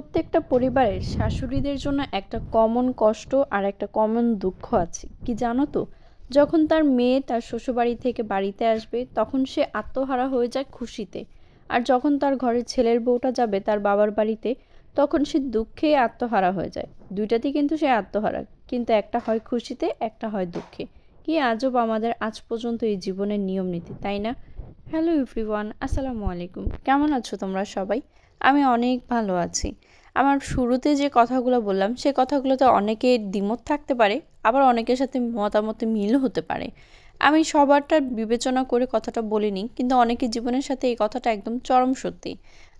প্রত্যেকটা পরিবারের শাশুড়িদের জন্য একটা কমন কষ্ট আর একটা কমন দুঃখ আছে। কি জানো তো? যখন তার মেয়ে তার শ্বশুরবাড়ি থেকে বাড়িতে আসবে, তখন সে আত্মহারা হয়ে যায় খুশিতে। আর যখন তার ঘরের ছেলের বউটা যাবে তার বাবার বাড়িতে, তখন সে দুঃখে আত্মহারা হয়ে যায়। দুইটাতেই কিন্তু সে আত্মহারা, কিন্তু একটা হয় খুশিতে, একটা হয় দুঃখে। কি আজব আমাদের আজ পর্যন্ত এই জীবনের নিয়ম নীতি, তাই না? হ্যালো এভরিওয়ান আসসালামু আলাইকুম। কেমন আছো তোমরা সবাই? আমি অনেক ভালো আছি। আমার শুরুতে যে কথাগুলো বললাম, সে কথাগুলোতে অনেকের দ্বিমত থাকতে পারে, আবার অনেকের সাথে মতামত মিল হতে পারে। আমি সবারটা বিবেচনা করে কথাটা বলিনি, কিন্তু অনেকের জীবনের সাথে এই কথাটা একদম চরম সত্যি।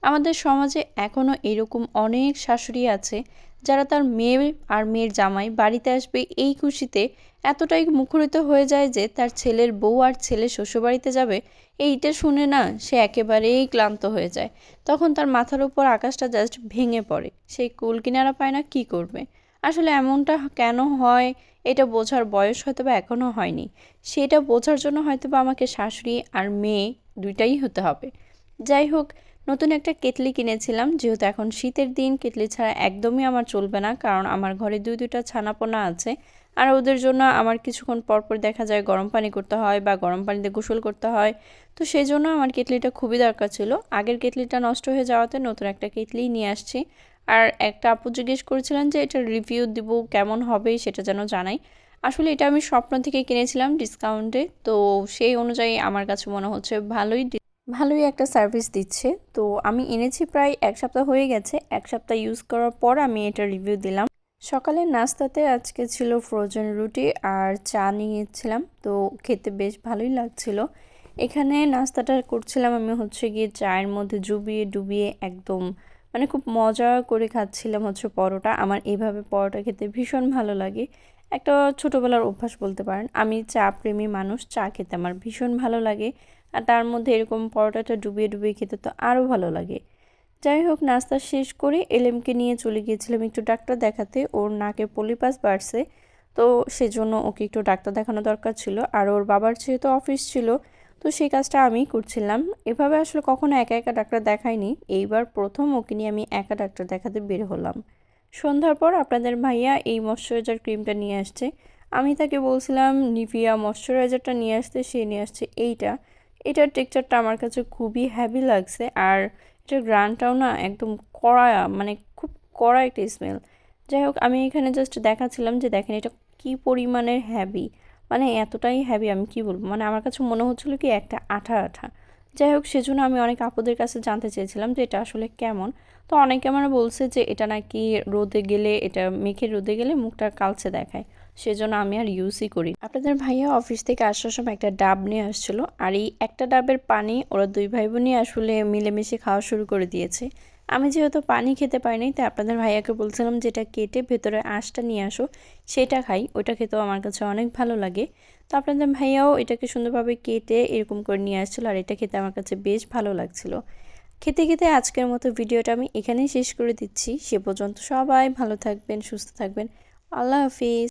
আমাদের সমাজে এখনও এরকম অনেক শাশুড়ি আছে যারা তার মেয়ে আর মেয়ের জামাই বাড়িতে আসবে এই খুশিতে এতটাই মুখরিত হয়ে যায় যে তার ছেলের বউ আর ছেলে শ্বশুরবাড়িতে যাবে, এইটা শুনে না সে একেবারেই ক্লান্ত হয়ে যায়। তখন তার মাথার উপর আকাশটা জাস্ট ভেঙে পড়ে। সেই কুল কিনারা পায় না, কি করবে? আসলে এমনটা কেন হয়? এটা বোঝার বয়স হয়তো বা এখনও হয়নি। সেটা বোঝার জন্য হয়তো বা আমাকে শাশুড়ি আর মেয়ে দুইটাই হতে হবে। যাই হোক নতুন একটা কেটলি কিনেছিলাম, যেহেতু এখন শীতের দিন, কেটলি ছাড়া একদমই আমার চলবে না, কারণ আমার ঘরে দুই দুইটা ছানাপোনা আছে। আর ওদের জন্য আমার কিছুক্ষণ পরপর দেখা যায় গরম পানি করতে হয় বা গরম পানিতে গোসল করতে হয়। তো সেই জন্য আমার কেটলিটা খুবই দরকার ছিল। আগের কেটলিটা নষ্ট হয়ে যাওয়াতে নতুন একটা কেটলি নিয়ে আসছি। আর একটা আপু জিজ্ঞেস করেছিলেন যে এটা রিভিউ দিব, কেমন হবে সেটা যেন জানাই। আসলে এটা আমি স্বপ্ন থেকে কিনেছিলাম ডিসকাউন্টে তো সেই অনুযায়ী আমার কাছে মনে হচ্ছে ভালোই ভালোই একটা সার্ভিস দিচ্ছে। তো আমি এনেছি প্রায় এক সপ্তাহ হয়ে গেছে। এক সপ্তাহ ইউজ করার পর আমি এটা রিভিউ দিলাম। সকালের নাস্তাতে আজকে ছিল ফ্রোজেন রুটি আর চা নিয়েছিলাম। তো খেতে বেশ ভালোই লাগছিল। এখানে নাস্তাটা করছিলাম আমি হচ্ছে গিয়ে চায়ের মধ্যে ডুবিয়ে ডুবিয়ে একদম মানে খুব মজা করে খাচ্ছিলাম হচ্ছে পরোটা। আমার এইভাবে পরোটা খেতে ভীষণ ভালো লাগে। একটা ছোটোবেলার অভ্যাস বলতে পারেন। আমি চা প্রেমী মানুষ, চা খেতে আমার ভীষণ ভালো লাগে। আর তার মধ্যে এরকম পরোটাটা ডুবিয়ে ডুবিয়ে খেতে তো আরও ভালো লাগে। যাই হোক, নাস্তা শেষ করে এলএমকে নিয়ে চলে গিয়েছিলাম একটু ডাক্তার দেখাতে। ওর নাকে পলিপাস বাড়ছে, তো সেজন্য ওকে একটু ডাক্তার দেখানো দরকার ছিল। আর ওর বাবার যেহেতু অফিস ছিল, তো সেই কাজটা আমি করছিলাম। এভাবে আসলে কখনো একা একা ডাক্তার দেখাইনি। এইবার প্রথম ওকে নিয়ে আমি একা ডাক্তার দেখাতে বের হলাম। সন্ধ্যার পর আপনাদের ভাইয়া এই ময়শ্চারাইজার ক্রিমটা নিয়ে আসছে। আমি তাকে বলছিলাম, নিভিয়া ময়শ্চারাইজারটা নিয়ে আসতে, সে নিয়ে আসছে এইটা। এটার টেক্সচারটা আমার কাছে খুবই হ্যাভি লাগছে আর এটার গ্রানটাও না একদম কড়া মানে খুব কড়া একটা স্মেল যাই হোক, আমি এখানে জাস্ট দেখাচ্ছিলাম যে দেখেন এটা কী পরিমাণের হ্যাভি মানে এতটাই হ্যাভি আমি কি বলব? মানে আমার কাছে মনে হচ্ছিল কি একটা আঠা আঠা। যাই হোক, সেজন্য আমি অনেক আপুদের কাছে জানতে চেয়েছিলাম যে এটা আসলে কেমন। তো অনেকে আমার বলছে যে এটা নাকি রোদে গেলে, এটা মেখে রোদে গেলে মুখটা কালছে দেখায়। সেজন্য আমি আর ইউজই করি আপনাদের ভাইয়া অফিস থেকে আসার সময় একটা ডাব নিয়ে আসছিল। আর এই একটা ডাবের পানি ওরা দুই ভাই বোনই আসলে মিলেমিশে খাওয়া শুরু করে দিয়েছে। আমি যেহেতু পানি খেতে পারিনি, তাই আপনাদের ভাইয়াকে বলছিলাম যেটা কেটে ভেতরে আঁশটা নিয়ে আসো। সেটা খাই, ওটা খেতেও আমার কাছে অনেক ভালো লাগে। তো আপনাদের ভাইয়াও এটাকে সুন্দরভাবে কেটে এরকম করে নিয়ে আসছিল আর এটা খেতে আমার কাছে বেশ ভালো লাগছিল। খেতে খেতে আজকের মতো ভিডিওটা আমি এখানেই শেষ করে দিচ্ছি। সে পর্যন্ত সবাই ভালো থাকবেন, সুস্থ থাকবেন। আল্লাহ হাফিজ।